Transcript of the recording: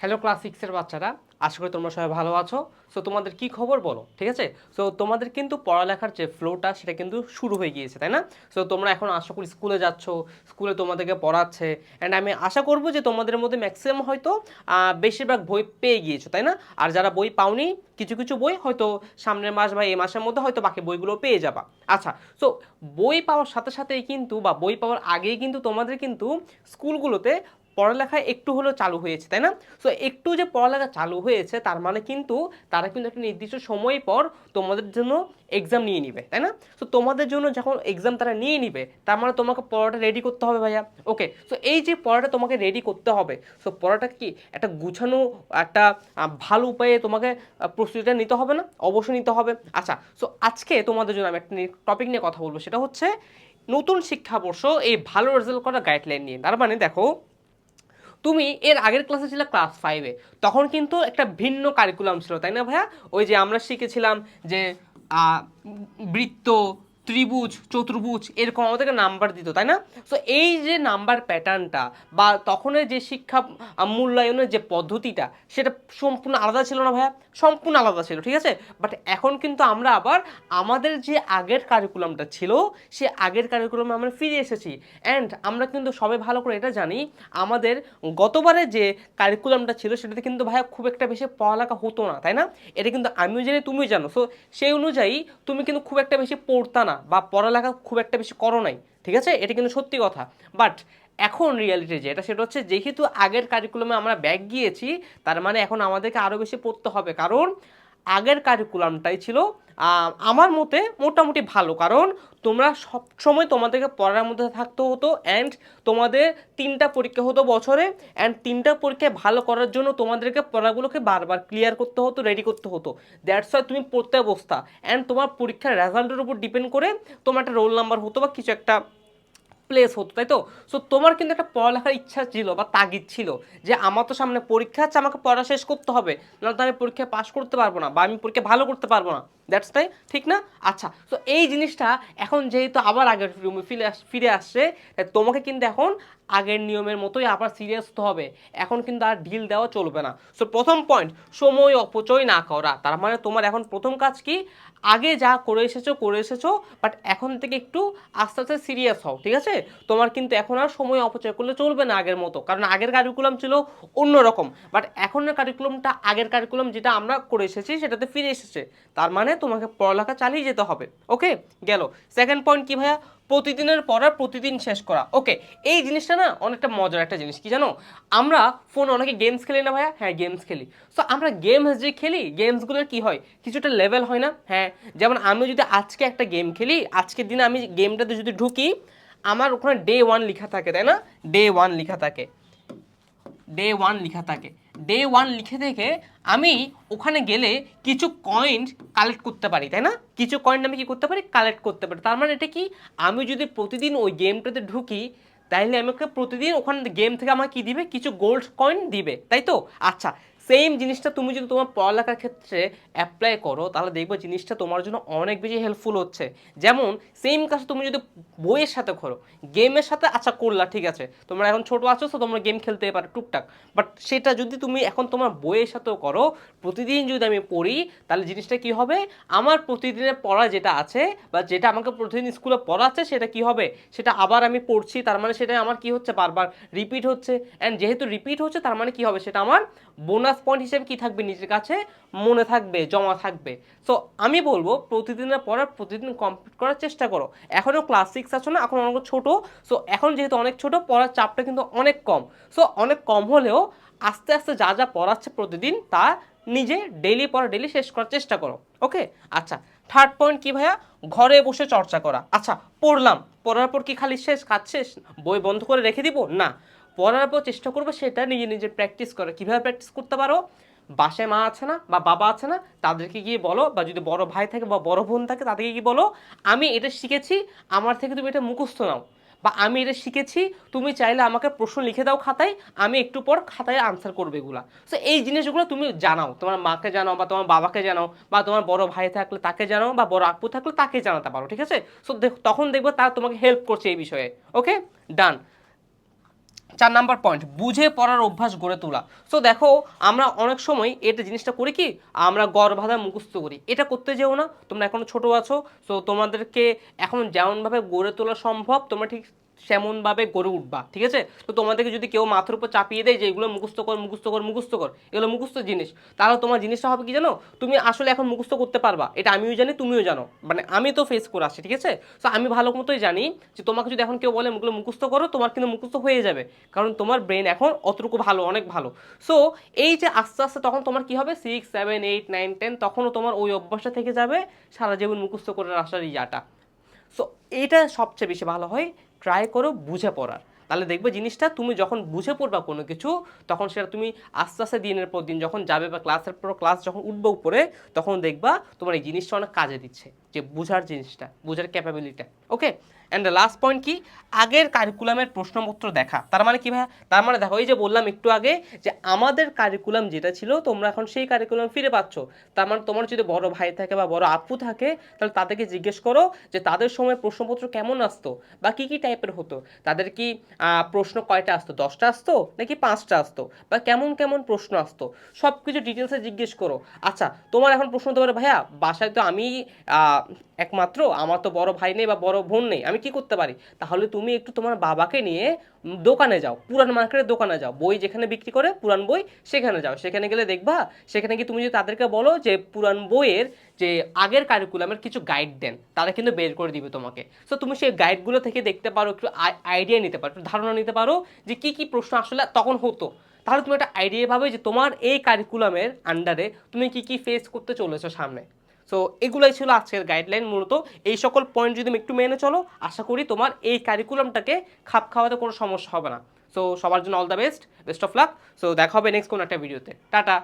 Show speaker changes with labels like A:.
A: Hello class সিক্সের বাচ্চারা, আশা করি তোমরা সবাই ভালো আছো। সো তোমাদের কি খবর বলো, ঠিক আছে? সো তোমাদের কিন্তু পড়ালেখার যে ফ্লোটা সেটা কিন্তু শুরু হয়ে গিয়েছে, তাই না? সো তোমরা এখন আশা করি স্কুলে যাচ্ছ স্কুলে তোমাদেরকে পড়াচ্ছে অ্যান্ড আমি আশা করব যে তোমাদের মধ্যে ম্যাক্সিমাম হয়তো বেশিরভাগ বই পেয়ে গিয়েছো, তাই না? আর যারা বই পাওনি, কিছু কিছু বই হয়তো সামনের মাস বা এই মাসের মধ্যে হয়তো বাকি বইগুলো পেয়ে যাবা। আচ্ছা সো বই পাওয়ার সাথে সাথেই কিন্তু বা বই পাওয়ার আগেই কিন্তু তোমাদের কিন্তু স্কুলগুলোতে পড়ালেখা একটু হলেও চালু হয়েছে, তাই না? সো একটু যে পড়ালেখা চালু হয়েছে, তার মানে কিন্তু তারা কিন্তু একটা নির্দিষ্ট সময় পর তোমাদের জন্য এক্সাম নিয়ে নিবে, তাই না? সো তোমাদের জন্য যখন এক্সাম তারা নিয়ে নিবে, তার মানে তোমাকে পড়াটা রেডি করতে হবে ভাইয়া। ওকে সো এই যে পড়াটা তোমাকে রেডি করতে হবে সো পড়াটা কি একটা গুছানো, একটা ভালো উপায়ে তোমাকে প্রস্তুতিটা নিতে হবে না? অবশ্যই নিতে হবে। আচ্ছা সো আজকে তোমাদের জন্য আমি একটা টপিক নিয়ে কথা বলব, সেটা হচ্ছে নতুন শিক্ষাবর্ষ এই ভালো রেজাল্ট করার গাইডলাইন নিয়ে। তার মানে দেখো তুমি এর আগের ক্লাসে ছিল ক্লাস ফাইভে তখন কিন্তু একটা ভিন্ন কারিকুলাম ছিল, তাই না ভাইয়া? ওই যে আমরা শিখেছিলাম যে বৃত্ত ত্রিভুজ, চতুর্ভুজ এরকম আমাদেরকে নাম্বার দিত, তাই না? সো এই যে নাম্বার প্যাটার্নটা বা তখনের যে শিক্ষা মূল্যায়নের যে পদ্ধতিটা, সেটা সম্পূর্ণ আলাদা ছিল না ভাইয়া? সম্পূর্ণ আলাদা ছিল, ঠিক আছে? বাট এখন কিন্তু আমরা আবার আমাদের যে আগের কারিকুলামটা ছিল, সে আগের কারিকুলামে আমরা ফিরে এসেছি। অ্যান্ড আমরা কিন্তু সবাই ভালো করে এটা জানি, আমাদের গতবারে যে কারিকুলামটা ছিল, সেটাতে কিন্তু ভাইয়া খুব একটা বেশি পড়ালেখা হতো না, তাই না? এটা কিন্তু আমিও জানি, তুমিও জানো। সো সেই অনুযায়ী তুমি কিন্তু খুব একটা বেশি পড়তা না। বা পড়ালেখা খুব একটা বেশি করো নাই, ঠিক আছে? এটা কিন্তু সত্যি কথা। বাট এখন রিয়ালিটি যেটা সেটা হচ্ছে যেহেতু আগের কারিকুলামে আমরা ব্যাগ গিয়েছি, তার মানে এখন আমাদেরকে আরও বেশি পড়তে হবে। কারণ আগের কারিকুলামটাই ছিল আমার মতে মোটামুটি ভালো। কারণ তোমরা সব সময় তোমাদেরকে পড়ার মধ্যে থাকতে হতো অ্যান্ড তোমাদের তিনটা পরীক্ষা হতো বছরে অ্যান্ড তিনটা পরীক্ষায় ভালো করার জন্য তোমাদেরকে পড়াগুলোকে বারবার ক্লিয়ার করতে হতো রেডি করতে হতো। দ্যাটস ওয়াই তুমি পড়তে অবস্থা অ্যান্ড তোমার পরীক্ষার রেজাল্টের উপর ডিপেন্ড করে তোমার একটা রোল নাম্বার হতো বা কিছু একটা প্লেস হতো, তাই তো? সো তোমার কিন্তু একটা পড়ালেখার ইচ্ছা ছিল বা তাগিদ ছিল যে আমার তো সামনে পরীক্ষা আছে, আমাকে পড়া শেষ করতে হবে। নাহলে তো আমি পরীক্ষা পাশ করতে পারব না বা আমি পরীক্ষা ভালো করতে পারব না। দ্যাটস তাই ঠিক না? আচ্ছা তো এই জিনিসটা এখন যেহেতু আবার আগের রুমে ফিরে ফিরে আসছে তোমাকে কিন্তু এখন আগের নিয়মের মতোই আবার সিরিয়াস হতে হবে। এখন কিন্তু আর ঢিল দেওয়া চলবে না। সো প্রথম পয়েন্ট সময় অপচয় না করা। তার মানে তোমার এখন প্রথম কাজ কি? আগে যা করে এসেছ করে এসেছ বাট এখন থেকে একটু আস্তে আস্তে সিরিয়াস হও, ঠিক আছে? তোমার কিন্তু এখন আর সময় অপচয় করলে চলবে না আগের মতো। কারণ আগের কারিকুলাম ছিল অন্যরকম বাট এখনের কারিকুলামটা আগের কারিকুলাম যেটা আমরা করে এসেছি, সেটাতে ফিরে এসেছে। তার মানে তোমাকে পড়ালেখা চালিয়ে যেতে হবে ওকে গেল। সেকেন্ড পয়েন্ট কি ভাইয়া? প্রতিদিনের পড়া, প্রতিদিন শেষ করা ওকে এই জিনিসটা না অনেকটা মজার একটা জিনিস, কি জানো? আমরা ফোন অনেকে গেমস খেলি না ভাইয়া? হ্যাঁ গেমস খেলি। সো আমরা গেমস যে খেলি গেমসগুলোর কি হয়? কিছুটা লেভেল হয় না হ্যাঁ? যেমন আমি যদি আজকে একটা গেম খেলি, আজকের দিনে আমি গেমটাতে যদি ঢুকি, আমার ওখানে ডে ওয়ান লেখা থাকে, তাই না? ডে ওয়ান লেখা থাকে। ডে ওয়ান লেখা থাকে। ডে ওয়ান লিখে থেকে আমি ওখানে গেলে কিছু কয়েন কালেক্ট করতে পারি, তাই না? কিছু কয়েন আমি কি করতে পারি? কালেক্ট করতে পারি। তার মানে এটা কি? আমি যদি প্রতিদিন ওই গেমটাতে ঢুকি তাহলে আমাকে প্রতিদিন ওখানে গেম থেকে আমাকে কি দিবে? কিছু গোল্ড কয়েন দিবে, তাই তো? আচ্ছা সেম জিনিসটা তুমি যদি তোমার পড়ালেখার ক্ষেত্রে অ্যাপ্লাই করো, তাহলে দেখবে জিনিসটা তোমার জন্য অনেক বেশি হেল্পফুল হচ্ছে। যেমন সেম কাজ তুমি যদি বইয়ের সাথে করো গেমের সাথে আচ্ছা করলা, ঠিক আছে। তোমরা এখন ছোট আছো তো তোমরা গেম খেলতে পারো, টুকটাক। বাট সেটা যদি তুমি এখন তোমার বইয়ের সাথেও করো, প্রতিদিন যদি আমি পড়ি, তাহলে জিনিসটা কি হবে? আমার প্রতিদিনের পড়া যেটা আছে, বা যেটা আমাকে প্রতিদিন স্কুলে পড়াচ্ছে, সেটা কি হবে? সেটা আবার আমি পড়ছি, তার মানে সেটা আমার কি হচ্ছে? বারবার রিপিট হচ্ছে। অ্যান্ড যেহেতু রিপিট হচ্ছে, তার মানে কি হবে? সেটা আমার বোনাস পয়েন্ট হিসেবে কি থাকবে নিজের কাছে? মনে থাকবে, জমা থাকবে। সো আমি বলব প্রতিদিনের পড়া, প্রতিদিন কমপ্লিট করার চেষ্টা করো। এখনও ক্লাস সিক্স আছো না, এখন অনেক ছোটো। সো এখন যেহেতু অনেক ছোট, পড়ার চাপটা কিন্তু অনেক কম। সো অনেক কম হলেও আস্তে আস্তে যা যা পড়াচ্ছে প্রতিদিন, তা নিজে ডেইলি পড়া ডেইলি শেষ করার চেষ্টা করো। ওকে আচ্ছা থার্ড পয়েন্ট কি ভাইয়া? ঘরে বসে চর্চা করা। আচ্ছা পড়লাম। পড়ার পর কি খালি শেষ, কাজ শেষ? বই বন্ধ করে রেখে দিব? না। পড়ার পর চেষ্টা করব সেটা নিজে নিজে প্র্যাকটিস করে কীভাবে প্র্যাকটিস করতে পারো? বাসায় মা আছে না বা বাবা আছে না, তাদেরকে গিয়ে বলো বা যদি বড় ভাই থাকে বা বড় বোন থাকে তাদেরকে গিয়ে বলো, আমি এটা শিখেছি, আমার থেকে তুমি এটা মুখস্থ নাও। বা আমি এটা শিখেছি, তুমি চাইলে আমাকে প্রশ্ন লিখে দাও খাতায়, আমি একটু পর খাতায় আনসার করবে এগুলা। সো এই জিনিসগুলো তুমি জানাও। তোমার মাকে জানাও বা তোমার বাবাকে জানাও বা তোমার বড় ভাই থাকলে তাকে জানাও বা বড় আপু থাকলে তাকে জানাতে পারো, ঠিক আছে? সো তখন দেখবে তারা তোমাকে হেল্প করছে এই বিষয়ে। ওকে ডান চার নাম্বার পয়েন্ট বুঝে পড়ার অভ্যাস গড়ে তোলা। সো দেখো, আমরা অনেক সময় এটা জিনিসটা করি কি, আমরা গড় বাঁধা মুখস্থ করি। এটা করতে যেও না, তোমরা এখনও ছোট আছো সো তোমাদেরকে এখন যেমনভাবে গড়ে তোলা সম্ভব, তোমরা ঠিক সেমনভাবে গড়ে উঠবা, ঠিক আছে? তো তোমাদেরকে যদি কেউ মাথার উপর চাপিয়ে দেয় যে এগুলো মুখস্থ কর মুখস্থ কর মুখস্থ কর, এগুলো মুখস্থ জিনিস, তাহলে তোমার জিনিসটা হবে কি জানো? তুমি আসলে এখন মুখস্থ করতে পারবা, এটা আমিও জানি, তুমিও জানো মানে আমি তো ফেস করে আসছি, ঠিক আছে? তো আমি ভালো মতোই জানি যে তোমাকে যদি এখন কেউ বলে এগুলো মুখস্থ করো, তোমার কিন্তু মুখস্থ হয়ে যাবে, কারণ তোমার ব্রেন এখন অতটুকু ভালো, অনেক ভালো। সো এই যে আস্তে আস্তে তখন তোমার কি হবে? Six seven eight nine ten তখনও তোমার ওই অভ্যাসটা থেকে যাবে, সারা জীবন মুখস্থ করে আসার ইয়াটা। সো এটা সবচেয়ে বেশি ভালো হয়। ট্রাই করো বুঝে পড়ার। তাহলে দেখবে জিনিসটা তুমি যখন বুঝে পড়বা কোনো কিছু, তখন সেটা তুমি আস্তে আস্তে দিনের পর দিন যখন যাবে বা ক্লাসের পর ক্লাস যখন উঠবে উপরে, তখন দেখবা তোমার এই জিনিসটা অনেক কাজে দিচ্ছে। যে বুঝার জিনিসটা, বুঝার ক্যাপাবিলিটা ওকে অ্যান্ড লাস্ট পয়েন্ট কি? আগের কারিকুলামের প্রশ্নপত্র দেখা। তার মানে কি ভাইয়া? তার মানে দেখো, এই যে বললাম একটু আগে যে আমাদের কারিকুলাম যেটা ছিল, তোমরা এখন সেই কারিকুলাম ফিরে পাচ্ছ। তার মানে তোমার যদি বড় ভাই থাকে বা বড় আপু থাকে, তাহলে তাদেরকে জিজ্ঞেস করো যে তাদের সময় প্রশ্নপত্র কেমন আসতো বা কি কি টাইপের হতো? তাদের কি প্রশ্ন কয়টা আসতো? দশটা আসতো নাকি পাঁচটা আসতো? বা কেমন কেমন প্রশ্ন আসতো? সব কিছু ডিটেলসে জিজ্ঞেস করো। আচ্ছা তোমার এখন প্রশ্ন হতে পারে, ভাইয়া, বাসায় তো আমি একমাত্র আমার তো বড় ভাই নেই বা বড় বোন নেই, আমি কি করতে পারি? তাহলে তুমি একটু তোমার বাবাকে নিয়ে দোকানে যাও, পুরান মার্কেটের দোকানে যাও, বই যেখানে বিক্রি করে পুরান বই সেখানে যাও, সেখানে গেলে দেখবা, সেখানে কি তুমি যদি তাদেরকে বলো যে পুরান বইয়ের যে আগের কারিকুলামের কিছু গাইড দেন, তারা কিন্তু বের করে দিবে তোমাকে। সো তুমি সেই গাইডগুলো থেকে দেখতে পারো, একটু আইডিয়া নিতে পারো, একটু ধারণা নিতে পারো যে কি কি প্রশ্ন আসলে তখন হতো। তাহলে তুমি একটা আইডিয়া পাবে যে তোমার এই কারিকুলামের আন্ডারে তুমি কি কি ফেস করতে চলেছো সামনে। সো এগুলোই ছিল আজকের গাইডলাইন মূলত। এই সকল পয়েন্ট যদি একটু মেনে চলো, আশা করি তোমার এই কারিকুলামটাকে খাপ খাওয়াতে কোনো সমস্যা হবে না। সো সবার জন্য all the best best of luck so দেখা হবে নেক্সট কোনো একটা ভিডিওতে টাটা!